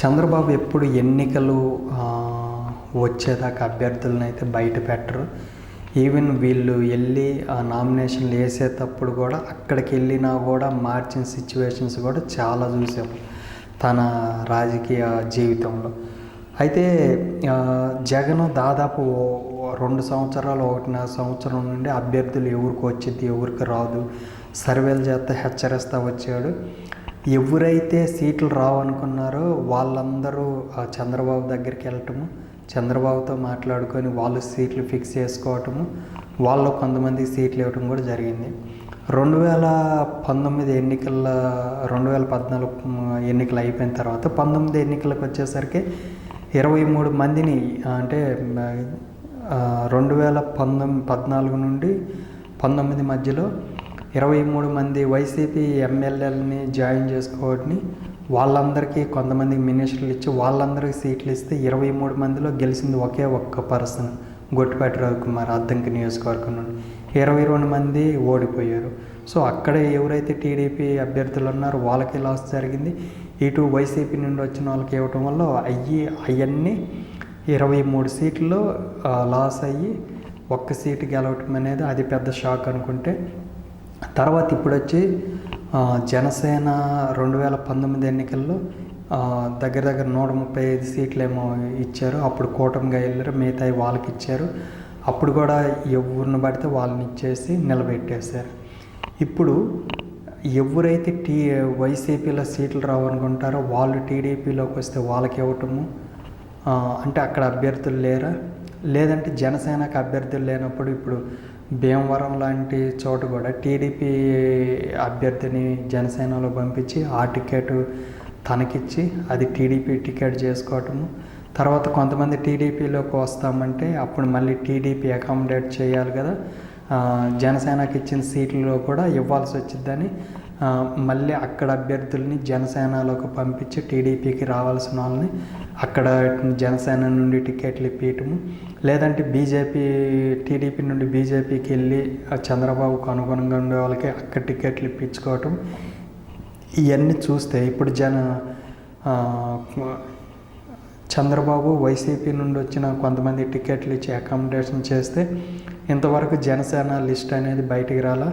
చంద్రబాబు ఎప్పుడు ఎన్నికలు వచ్చేదాకా అభ్యర్థులను అయితే బయట పెట్టరు. ఈవెన్ వీళ్ళు వెళ్ళి ఆ నామినేషన్లు వేసేటప్పుడు కూడా అక్కడికి వెళ్ళినా కూడా మార్చిన సిచ్యువేషన్స్ కూడా చాలా చూసాం తన రాజకీయ జీవితంలో. అయితే జగన్ దాదాపు రెండు సంవత్సరాలు ఒకటిన్నర సంవత్సరం నుండి అభ్యర్థులు ఎవరికి వచ్చింది ఎవరికి రాదు. సర్వేలు చేస్తే హెచ్చరిస్తూ వచ్చాడు. ఎవరైతే సీట్లు రావనుకున్నారో వాళ్ళందరూ ఆ చంద్రబాబు దగ్గరికి వెళ్ళటము చంద్రబాబుతో మాట్లాడుకొని వాళ్ళు సీట్లు ఫిక్స్ చేసుకోవటము వాళ్ళు కొంతమందికి సీట్లు ఇవ్వటం కూడా జరిగింది. రెండు వేల పంతొమ్మిది ఎన్నికల రెండు వేల పద్నాలుగు ఎన్నికలు అయిపోయిన తర్వాత పంతొమ్మిది ఎన్నికలకు వచ్చేసరికి ఇరవై మూడు మందిని అంటే రెండు వేల పంతొమ్మిది పద్నాలుగు నుండి పంతొమ్మిది మధ్యలో ఇరవై మూడు మంది వైసీపీ ఎమ్మెల్యేలని జాయిన్ చేసుకోవని వాళ్ళందరికీ కొంతమందికి మినిస్టర్లు ఇచ్చి వాళ్ళందరికీ సీట్లు ఇస్తే ఇరవై మూడు మందిలో గెలిచింది ఒకే ఒక్క పర్సన్ గొట్టిపాటి రవికుమార్ అద్దంకి నియోజకవర్గం నుండి. ఇరవై రెండు మంది ఓడిపోయారు. సో అక్కడే ఎవరైతే టీడీపీ అభ్యర్థులు ఉన్నారో వాళ్ళకి లాస్ జరిగింది. ఇటు వైసీపీ నుండి వచ్చిన వాళ్ళకి ఇవ్వటం వల్ల అయ్యి అవన్నీ ఇరవై మూడు సీట్లు లాస్ అయ్యి ఒక్క సీటు గెలవటం అనేది అది పెద్ద షాక్ అనుకుంటే తర్వాత ఇప్పుడు వచ్చి జనసేన రెండు వేల పంతొమ్మిది ఎన్నికల్లో దగ్గర దగ్గర నూట ముప్పై ఐదు సీట్లు ఏమో ఇచ్చారు. అప్పుడు కూటమిగా వెళ్ళారు. మిగతాయి వాళ్ళకి ఇచ్చారు అప్పుడు కూడా ఎవరిని పడితే వాళ్ళని ఇచ్చేసి నిలబెట్టేశారు. ఇప్పుడు ఎవరైతే టీ వైసీపీలో సీట్లు రావనుకుంటారో వాళ్ళు టీడీపీలోకి వస్తే వాళ్ళకి ఇవ్వటము అంటే అక్కడ అభ్యర్థులు లేరా? లేదంటే జనసేనకు అభ్యర్థులు లేనప్పుడు ఇప్పుడు భీమవరం లాంటి చోట కూడా టీడీపీ అభ్యర్థిని జనసేనలో పంపించి ఆ టికెట్ తనకిచ్చి అది టీడీపీ టికెట్ చేసుకోవటము. తర్వాత కొంతమంది టీడీపీలోకి వస్తామంటే అప్పుడు మళ్ళీ టీడీపీ అకామిడేట్ చేయాలి కదా. జనసేనకి ఇచ్చిన సీట్లలో కూడా ఇవ్వాల్సి వచ్చిందని మళ్ళీ అక్కడ అభ్యర్థుల్ని జనసేనలోకి పంపించి టీడీపీకి రావాల్సిన వాళ్ళని అక్కడ జనసేన నుండి టికెట్లు ఇప్పించటము లేదంటే బీజేపీ టీడీపీ నుండి బీజేపీకి వెళ్ళి చంద్రబాబుకు అనుగుణంగా ఉండే వాళ్ళకి అక్కడ టికెట్లు ఇప్పించుకోవటం. ఇవన్నీ చూస్తే ఇప్పుడు జన చంద్రబాబు వైసీపీ నుండి వచ్చిన కొంతమంది టికెట్లు ఇచ్చి అకామిడేషన్ చేస్తే ఇంతవరకు జనసేన లిస్ట్ అనేది బయటికి రాలా?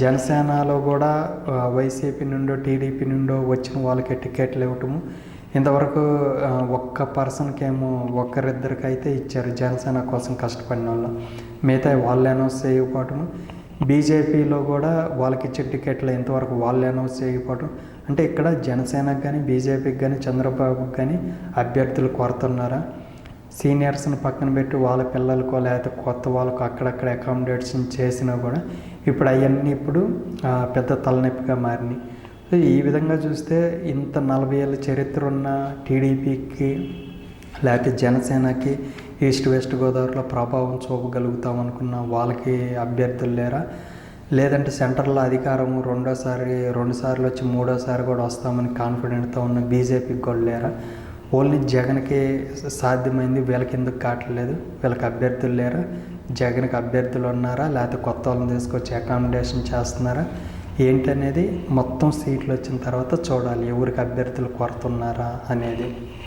జనసేనలో కూడా వైసీపీ నుండో టీడీపీ నుండో వచ్చిన వాళ్ళకి టికెట్లు ఇవ్వటము. ఇంతవరకు ఒక్క పర్సన్కి ఏమో ఒక్కరిద్దరికి అయితే ఇచ్చారు జనసేన కోసం కష్టపడిన వాళ్ళు. మిగతా వాళ్ళు అనౌన్స్ చేయకపోవటము. బీజేపీలో కూడా వాళ్ళకి ఇచ్చే టికెట్లు ఇంతవరకు వాళ్ళు అనౌన్స్ చేయకపోవడం అంటే ఇక్కడ జనసేనకు కానీ బీజేపీకి కానీ చంద్రబాబుకి కానీ అభ్యర్థులు కొరతున్నారా? సీనియర్స్ని పక్కన పెట్టి వాళ్ళ పిల్లలకో లేకపోతే కొత్త వాళ్ళకు అక్కడక్కడ అకామిడేషన్ చేసినా కూడా ఇప్పుడు అవన్నీ ఇప్పుడు పెద్ద తలనొప్పిగా మారినాయి. సో ఈ విధంగా చూస్తే ఇంత నలభై ఏళ్ళ చరిత్ర ఉన్న టీడీపీకి లేకపోతే జనసేనకి ఈస్ట్ వెస్ట్ గోదావరిలో ప్రభావం చూపగలుగుతాం అనుకున్న వాళ్ళకి అభ్యర్థులు లేరా? లేదంటే సెంటర్లో అధికారం రెండోసారి రెండుసార్లు వచ్చి మూడోసారి కూడా వస్తామని కాన్ఫిడెంట్తో ఉన్న బీజేపీకి కూడా లేరా? ఓన్లీ జగన్కి సాధ్యమైంది వీళ్ళకి ఎందుకు కావట్లేదు? వీళ్ళకి అభ్యర్థులు లేరా? జగన్కి అభ్యర్థులు ఉన్నారా? లేకపోతే కొత్త వాళ్ళని తీసుకొచ్చి అకామిడేషన్ చేస్తున్నారా? ఏంటనేది మొత్తం సీట్లు వచ్చిన తర్వాత చూడాలి. ఎవరికి అభ్యర్థులు కొరత ఉన్నారా అనేది.